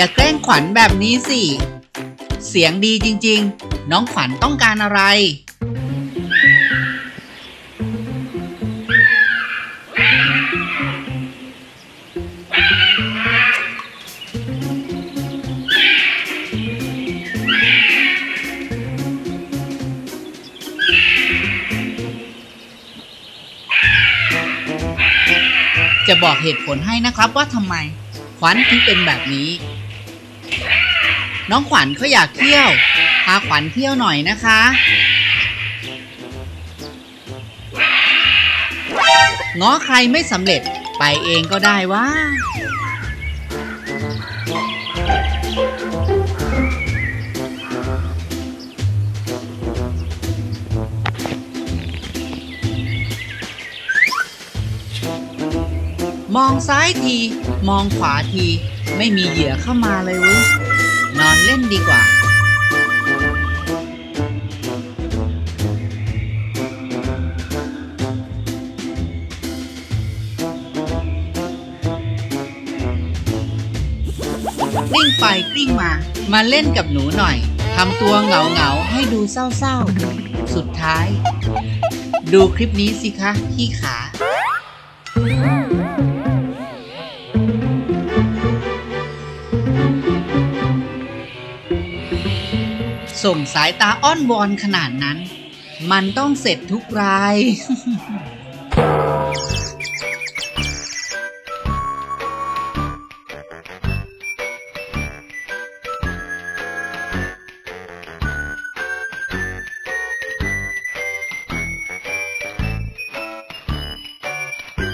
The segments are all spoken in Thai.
อย่าแกล้งขวัญแบบนี้สิ เสียงดีจริง ๆ น้องขวัญต้องการอะไร จะบอกเหตุผลให้นะครับว่าทำไม ขวัญถึงเป็นแบบนี้ น้องขวัญเขาอยากเที่ยว พาขวัญเที่ยวหน่อยนะคะ ง้อใครไม่สำเร็จไปเองก็ได้ว่า มองซ้ายที มองขวาที ไม่มีเหยื่อเข้ามาเลยเว้ นอนเล่นดีกว่า กลิ้งไปกลิ้งมา มาเล่นกับหนูหน่อยทำตัวเหงาเหงาให้ดูเศร้าๆ สุดท้าย ดูคลิปนี้สิคะพี่ขา ส่งสายตาอ้อนวอนขนาดนั้น มันต้องเสร็จทุกราย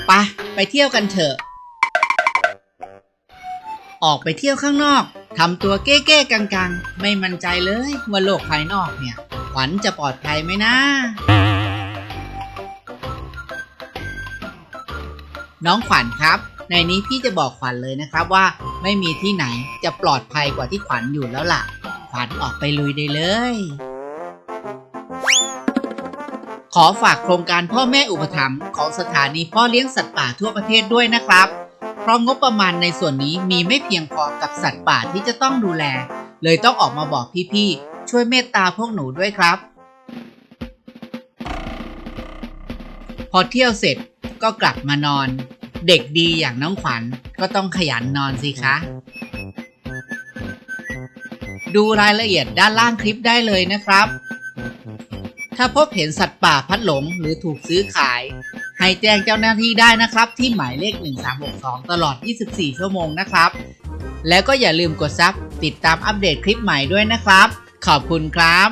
ไปไปเที่ยวกันเถอะ ออกไปเที่ยวข้างนอก ทำตัวเก้ๆกังๆ ไม่มั่นใจเลยว่าโลกภายนอกเนี่ย ขวัญจะปลอดภัยไหมนะ น้องขวัญครับ ในนี้พี่จะบอกขวัญเลยนะครับว่าไม่มีที่ไหนจะปลอดภัยกว่าที่ขวัญอยู่แล้วล่ะ ขวัญออกไปลุยได้เลย ขอฝากโครงการพ่อแม่อุปถัมภ์ของสถานีพ่อเลี้ยงสัตว์ป่าทั่วประเทศด้วยนะครับ เพราะงบประมาณในส่วนนี้มีไม่เพียงพอกับสัตว์ป่าที่จะต้องดูแล เลยต้องออกมาบอกพี่ๆ ช่วยเมตตาพวกหนูด้วยครับ พอเที่ยวเสร็จก็กลับมานอน เด็กดีอย่างน้องขวัญก็ต้องขยันนอนสิคะ ดูรายละเอียดด้านล่างคลิปได้เลยนะครับ ถ้าพบเห็นสัตว์ป่าพัดหลงหรือถูกซื้อขาย ให้แจ้งเจ้าหน้าที่ได้นะครับ ที่หมายเลข 1362 ตลอด 24 ชั่วโมงนะครับ แล้วก็อย่าลืมกดซับติดตามอัปเดตคลิปใหม่ด้วยนะครับ ขอบคุณครับ